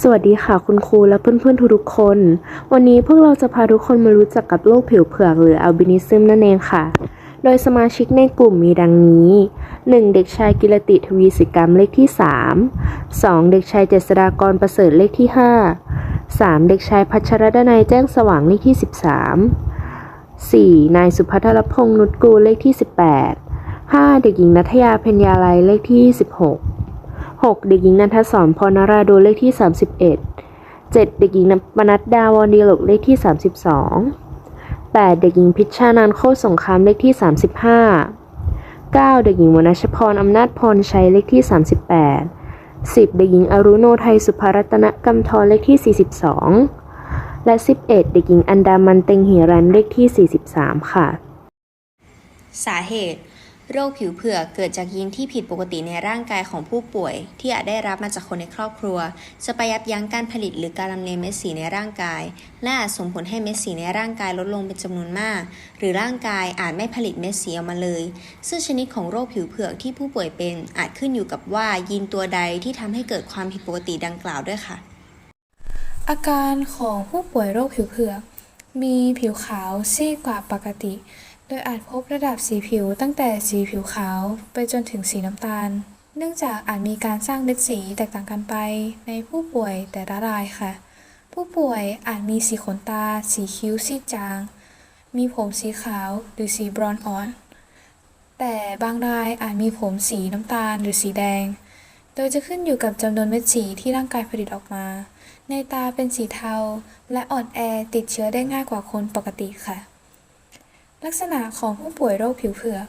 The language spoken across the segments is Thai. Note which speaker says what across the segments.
Speaker 1: สวัสดีค่ะคุณครูและเพื่อนๆทุกๆคน วันนี้พวกเราจะพาทุกคนมารู้จักกับโรคผิวเผือกหรืออัลบินิซึมนั่นเองค่ะ โดยสมาชิกในกลุ่มมีดังนี้ 1. เด็กชายกิรติทวีสิกรรมเลขที่ 3 2. เด็กชายเจษฎากรประเสริฐเลขที่ 5 3. เด็กชายพัชรดนัยแจ้งสว่างเลขที่ 13 4. นายสุพัทรพงษ์นุชกูลเลขที่ 18 5. เด็กหญิงนัทยาเพ็ญญาลัยเลขที่ 16 6. เด็กหญิงนันทศรพรนราดูเลขที่ 31 7. เด็กหญิงปนัดดาวรดีหลกเลขที่ 32 8. เด็กหญิงพิชชานันโคสงครามเลขที่ 35 9. เด็กหญิงวรรณชพรอำนาจพรชัยเลขที่ 38 10. เด็กหญิงอรุโนไทยสุภรัตนกำธรเลขที่ 42 และ 11. เด็กหญิงอันดามันเต็งหิรันเลขที่ 43 ค่ะ
Speaker 2: สาเหตุ โรคผิวเผือกเกิดจากยีนที่ผิดปกติในร่างกายของผู้ป่วย ที่อาจได้รับมาจากคนในครอบครัว จะไปยับยั้งการผลิตหรือการลำเลียงเม็ดสีในร่างกาย และอาจส่งผลให้เม็ดสีในร่างกายลดลงเป็นจำนวนมาก หรือร่างกายอาจไม่ผลิตเม็ดสีออกมาเลย ซึ่งชนิดของโรคผิวเผือกที่ผู้ป่วยเป็น อาจขึ้นอยู่กับว่ายีนตัวใดที่ทำให้เกิดความผิดปกติดังกล่าวด้วยค่ะ
Speaker 3: อาการของผู้ป่วยโรคผิวเผือก มีผิวขาวซีดกว่าปกติ ดยอาจพบระดับสีผิวตั้งแต่สีผิวขาวไปจนถึงสีน้ำตาล เนื่องจากอาจมีการสร้างเม็ดสีแตกต่างกันไปในผู้ป่วยแต่ละรายค่ะ ผู้ป่วยอาจมีสีขนตา สีคิ้วซีดจาง มีผมสีขาวหรือสีบรอนซ์อ่อน แต่บางรายอาจมีผมสีน้ำตาลหรือสีแดง โดยจะขึ้นอยู่กับจำนวนเม็ดสีที่ร่างกายผลิตออกมา ในตาเป็นสีเทา และอ่อนแอติดเชื้อได้ง่ายกว่าคนปกติค่ะ ลักษณะของผู้ป่วยโรคผิวเผือก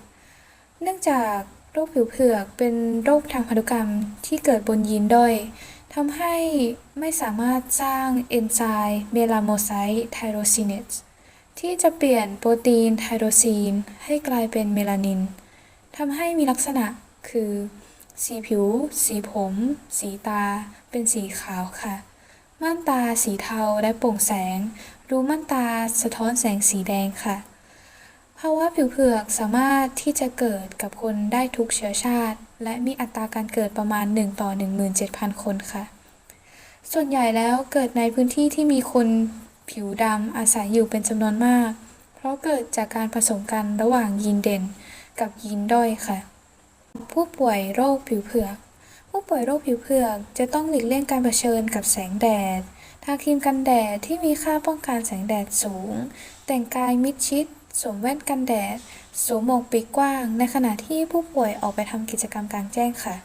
Speaker 3: เนื่องจากโรคผิวเผือกเป็นโรคทางพันธุกรรมที่เกิดบนยีนด้อยทำให้ไม่สามารถสร้างเอนไซม์เมลาโมไซต์ไทโรซินเนสที่จะเปลี่ยนโปรตีนไทโรซีนให้กลายเป็นเมลานินทำให้มีลักษณะคือ สีผิว สีผม สีตา เป็นสีขาวค่ะ ม่านตาสีเทาและโปร่งแสง รูม่านตาสะท้อนแสงสีแดงค่ะ ภาวะผิวเผือกสามารถที่จะเกิดกับคนได้ทุกเชื้อชาติ และมีอัตราการเกิดประมาณ 1 ต่อ 17,000 คนค่ะ ส่วนใหญ่แล้วเกิดในพื้นที่ที่มีคนผิวดำอาศัยอยู่เป็นจำนวนมาก เพราะเกิดจากการผสมกันระหว่างยีนเด่นกับยีนด้อยค่ะ ผู้ป่วยโรคผิวเผือก ผู้ป่วยโรคผิวเผือกจะต้องหลีกเลี่ยงการเผชิญกับแสงแดด ทาครีมกันแดดที่มีค่าป้องกันแสงแดดสูง แต่งกายมิดชิด สวมแว่นกันแดด สวมหมวกปีกกว้าง ในขณะที่ผู้ป่วยออกไปทำกิจกรรมกลางแจ้งค่ะ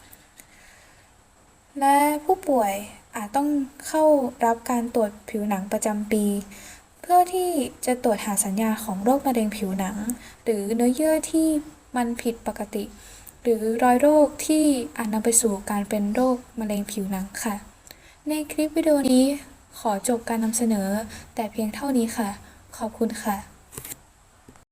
Speaker 3: และผู้ป่วยอาจต้องเข้ารับการตรวจผิวหนังประจำปี เพื่อที่จะตรวจหาสัญญาณของโรคมะเร็งผิวหนัง หรือเนื้อเยื่อที่มันผิดปกติ หรือรอยโรคที่อาจนำไปสู่การเป็นโรคมะเร็งผิวหนังค่ะ ในคลิปวิดีโอนี้ขอจบการนำเสนอแต่เพียงเท่านี้ค่ะ ขอบคุณค่ะ